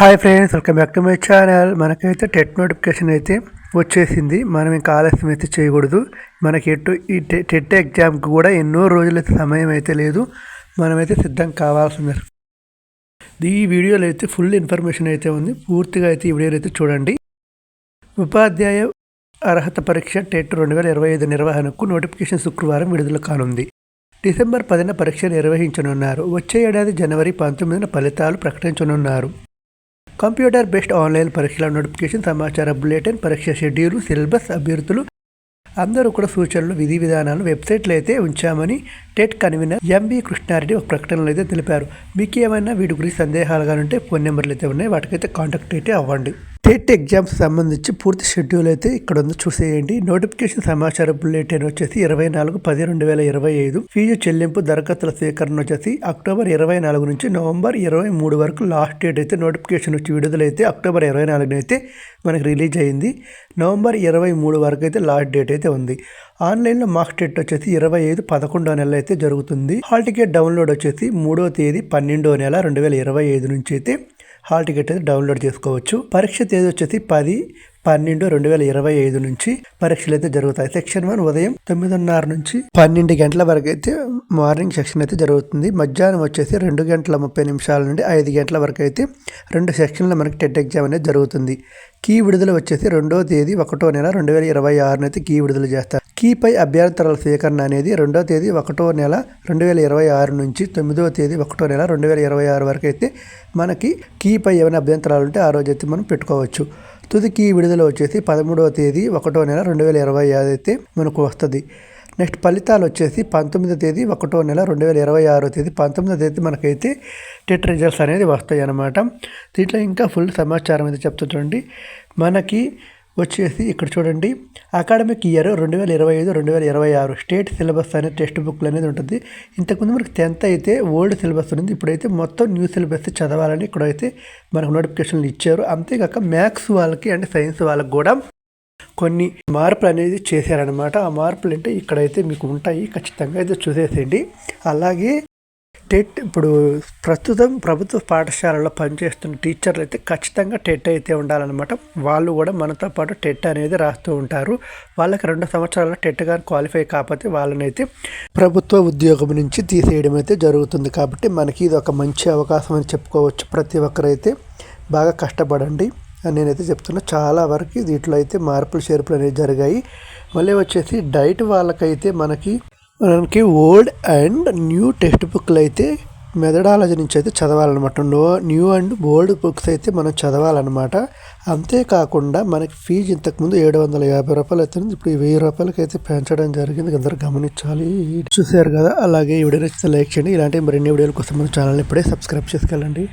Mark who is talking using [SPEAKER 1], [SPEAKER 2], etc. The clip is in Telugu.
[SPEAKER 1] Hi friends welcome back to my channel మనకైతే టెట్ నోటిఫికేషన్ అయితే వచ్చేసింది. మనం ఇంకా ఆలస్యం అయితే చేయకూడదు. మనకి ఎటు ఈ టెట్ ఎగ్జామ్కి కూడా ఎన్నో రోజులైతే సమయం అయితే లేదు. మనమైతే సిద్ధం కావాల్సింది. ఈ వీడియోలో అయితే ఫుల్ ఇన్ఫర్మేషన్ అయితే ఉంది. పూర్తిగా అయితే ఈ వీడియోలో అయితే చూడండి. ఉపాధ్యాయ అర్హత పరీక్ష టెట్ రెండు వేల ఇరవై ఐదు నిర్వహణకు నోటిఫికేషన్ శుక్రవారం విడుదల కానుంది. డిసెంబర్ పదిన పరీక్ష నిర్వహించనున్నారు. వచ్చే ఏడాది జనవరి పంతొమ్మిదిన ఫలితాలు ప్రకటించనున్నారు. కంప్యూటర్ బెస్ట్ ఆన్లైన్ పరీక్షల నోటిఫికేషన్ సమాచార బులెటిన్ పరీక్ష షెడ్యూల్ సిలబస్ అభ్యర్థులు. అందరూ కూడా సూచనలు విధి విధానాలు వెబ్సైట్లో అయితే ఉంచామని TET convener M B Krishna Reddy ఒక ప్రకటనలో అయితే తెలిపారు. మీకు ఏమైనా వీటి గురించి సందేహాలుగా ఉంటే ఫోన్ నెంబర్లు అయితే ఉన్నాయి. వాటికైతే కాంటాక్ట్ అయితే అవ్వండి. టెట్ ఎగ్జామ్స్ సంబంధించి పూర్తి షెడ్యూల్ అయితే ఇక్కడ ఉంది. చూసేయండి. నోటిఫికేషన్ సమాచార బులెటిన్ వచ్చేసి ఇరవై నాలుగు పది రెండు వేల ఇరవై ఐదు. ఫీజు చెల్లింపు దరఖాస్తుల స్వీకరణ వచ్చేసి అక్టోబర్ ఇరవై నాలుగు నుంచి నవంబర్ ఇరవై మూడు వరకు లాస్ట్ డేట్ అయితే నోటిఫికేషన్ వచ్చి విడుదలైతే అక్టోబర్ ఇరవై నాలుగున అయితే మనకి రిలీజ్ అయింది. నవంబర్ ఇరవై మూడు వరకు అయితే లాస్ట్ డేట్ అయితే ఉంది. ఆన్లైన్లో మార్క్ టెట్ వచ్చేసి ఇరవై ఐదు పదకొండో నెల అయితే జరుగుతుంది. హాల్ టికెట్ డౌన్లోడ్ వచ్చేసి మూడో తేదీ పన్నెండో నెల రెండు వేల ఇరవై ఐదు నుంచి అయితే హాల్ టికెట్ అయితే డౌన్లోడ్ చేసుకోవచ్చు. పరీక్ష తేదీ వచ్చేసి పది పన్నెండు రెండు వేల ఇరవై ఐదు నుంచి పరీక్షలు అయితే జరుగుతాయి. సెక్షన్ వన్ ఉదయం తొమ్మిదిన్నర నుంచి పన్నెండు గంటల వరకు అయితే మార్నింగ్ సెక్షన్ అయితే జరుగుతుంది. మధ్యాహ్నం వచ్చేసి రెండు గంటల ముప్పై నిమిషాల నుండి ఐదు గంటల వరకు అయితే రెండు సెక్షన్ల మనకి టెట్ ఎగ్జామ్ అనేది జరుగుతుంది. కీ విడుదల వచ్చేసి రెండో తేదీ ఒకటో నెల రెండు వేల ఇరవై ఆరునైతే కీ విడుదల చేస్తారు. కీపై అభ్యంతరాల స్వీకరణ అనేది రెండో తేదీ ఒకటో నెల రెండు వేల ఇరవై ఆరు నుంచి తొమ్మిదో తేదీ ఒకటో నెల రెండు వేల ఇరవై ఆరు వరకు అయితే మనకి కీపై ఏమైనా అభ్యంతరాలు ఉంటే ఆ రోజు అయితే మనం పెట్టుకోవచ్చు. తుదికి విడుదల వచ్చేసి పదమూడవ తేదీ ఒకటో నెల రెండు వేల ఇరవై ఐదు అయితే మనకు వస్తుంది. నెక్స్ట్ ఫలితాలు వచ్చేసి పంతొమ్మిదో తేదీ ఒకటో నెల రెండు వేల ఇరవై ఆరో తేదీ పంతొమ్మిదో తేదీ మనకైతే టెట్ రిజల్ట్స్ అనేది వస్తాయి అన్నమాట దీంట్లో ఇంకా ఫుల్ సమాచారం అయితే చెప్తుంటండి మనకి వచ్చేసి ఇక్కడ చూడండి. అకాడమిక్ ఇయర్ రెండు వేల ఇరవై ఐదు రెండు వేల ఇరవై ఆరు స్టేట్ సిలబస్ అనే టెక్స్ట్ బుక్లు అనేది ఉంటుంది. ఇంతకుముందు మనకి టెన్త్ అయితే ఓల్డ్ సిలబస్ ఉంది. ఇప్పుడైతే మొత్తం న్యూ సిలబస్ చదవాలని ఇక్కడైతే మనకు నోటిఫికేషన్లు ఇచ్చారు. అంతేకాక మ్యాథ్స్ వాళ్ళకి అండ్ సైన్స్ వాళ్ళకి కూడా కొన్ని మార్పులు అనేది చేశారనమాట ఆ మార్పులు అంటే ఇక్కడైతే మీకు ఉంటాయి. ఖచ్చితంగా అయితే చూసేసేయండి. అలాగే టెట్ ఇప్పుడు ప్రస్తుతం ప్రభుత్వ పాఠశాలలో పనిచేస్తున్న టీచర్లు అయితే ఖచ్చితంగా టెట్ అయితే ఉండాలన్నమాట. వాళ్ళు కూడా మనతో పాటు టెట్ అనేది రాస్తూ ఉంటారు. వాళ్ళకి రెండు సంవత్సరాల టెట్ కానీ క్వాలిఫై కాకపోతే వాళ్ళనైతే ప్రభుత్వ ఉద్యోగం నుంచి తీసేయడం అయితే జరుగుతుంది. కాబట్టి మనకి ఇది ఒక మంచి అవకాశం అని చెప్పుకోవచ్చు. ప్రతి ఒక్కరైతే బాగా కష్టపడండి అని నేనైతే చెప్తున్నా. చాలా వరకు దీంట్లో అయితే మార్పులు చేర్పులు అనేవి జరిగాయి. మళ్ళీ వచ్చేసి డైట్ వాళ్ళకైతే మనకి మనకి ఓల్డ్ అండ్ న్యూ టెక్స్ట్ బుక్లు అయితే మెథడాలజీ నుంచి అయితే చదవాలన్నమాట. న్యూ అండ్ ఓల్డ్ బుక్స్ అయితే మనం చదవాలన్నమాట. అంతేకాకుండా మనకి ఫీజు ఇంతకుముందు ఏడు వందల యాభై రూపాయలు అయితే ఇప్పుడు వెయ్యి రూపాయలకి అయితే పెంచడం జరిగింది. అందరూ గమనించాలి. చూసారు కదా? అలాగే ఈ వీడియో నచ్చితే లైక్ చేయండి. ఇలాంటి మరిన్ని వీడియోల కోసం మన ఛానల్ని ఇప్పుడే సబ్స్క్రైబ్ చేసుకెళ్ళండి.